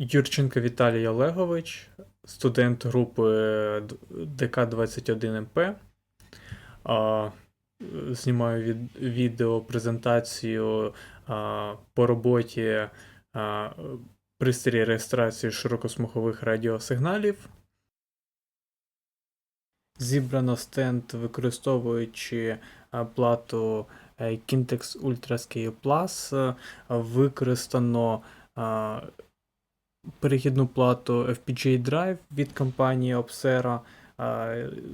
Юрченко Віталій Олегович, студент групи ДК-21МП. Знімаю від, відео презентацію по роботі а, пристрій реєстрації широкосмугових радіосигналів. Зібрано стенд, використовуючи плату е, Kintex Ultrascale Plus. Е, Використано а, перехідну плату FPGA Drive від компанії Opsera,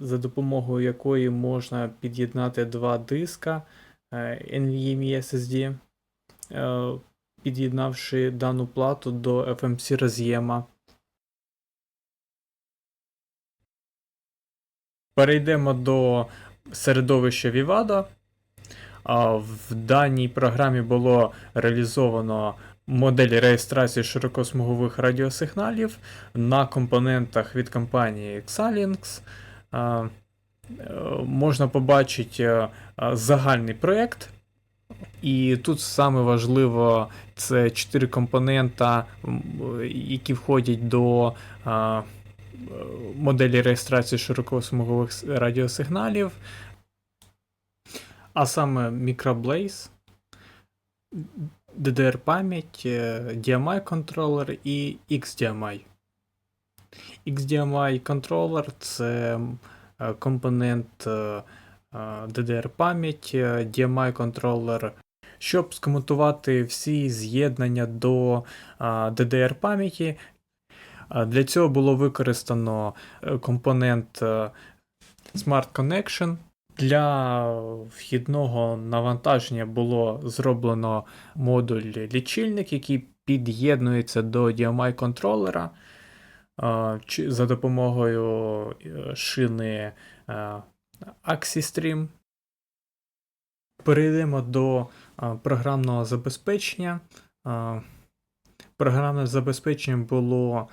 за допомогою якої можна під'єднати два диска е, NVMe SSD, е, під'єднавши дану плату до FMC роз'єма. Перейдемо до середовища Vivado. А, В даній програмі було реалізовано модель реєстрації широкосмугових радіосигналів на компонентах від компанії Xilinx. А, е, Можна побачити е, загальний проєкт. І тут саме важливо це чотири компонента, які входять до е, моделі реєстрації широкосмугових радіосигналів. А саме Microblaze, DDR пам'ять, е, DMI контролер і XDMI. XDMI контролер це е, компонент е, е, DDR пам'ять, DMI контролер. Щоб скомутувати всі з'єднання до DDR пам'яті, для цього було використано компонент Smart Connection. Для вхідного навантаження було зроблено модуль лічильник, який під'єднується до DMI контролера е, за допомогою е, шини е, AxiStream. Перейдемо до програмного забезпечення. Програмне забезпечення було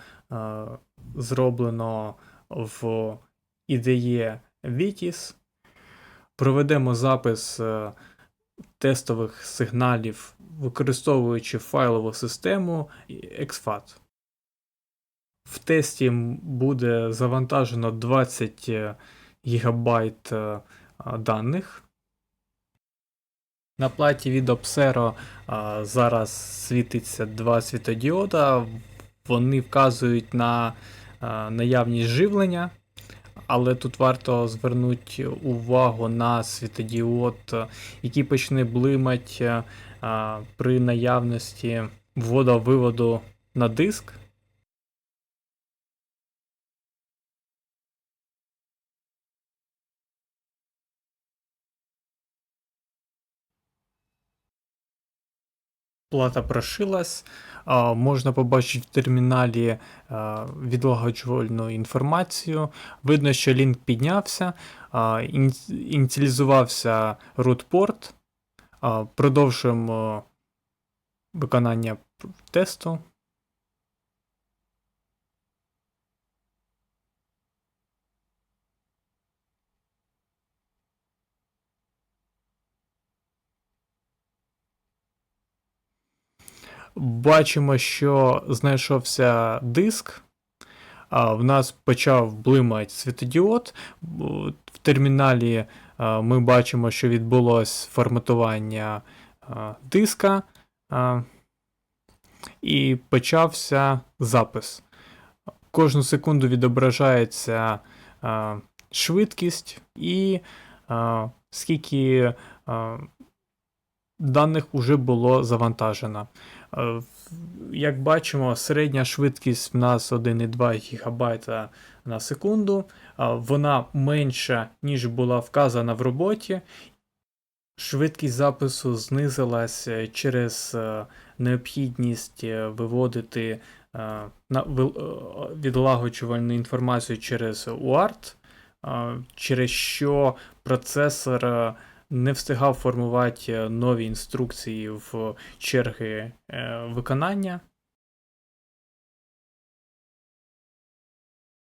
зроблено в IDE Vitis. Проведемо запис е, тестових сигналів, використовуючи файлову систему exFAT. В тесті буде завантажено 20 ГБ даних. На платі від Opsero а, зараз світиться два світодіода. Вони вказують на наявність живлення, але тут варто звернути увагу на світодіод, який почне блимати при наявності ввода-виводу на диск. Плата прошилась. Можна побачити в терміналі відлагоджувальну інформацію. Видно, що лінк піднявся, ініціалізувався root-порт. Продовжуємо виконання тесту. Бачимо, що знайшовся диск. А, в нас почав блимати світодіод. В терміналі ми бачимо, що відбулось форматування диска. І почався запис. Кожну секунду відображається швидкість і скільки даних вже було завантажено. Е, Як бачимо, середня швидкість в нас 1,2 ГБ на секунду. Вона менша, ніж була вказана в роботі. Швидкість запису знизилась е, через е, необхідність е, виводити е, е, відлагоджувальну інформацію через UART, е, через що процесор е, не встигав формувати нові інструкції в черги е, виконання.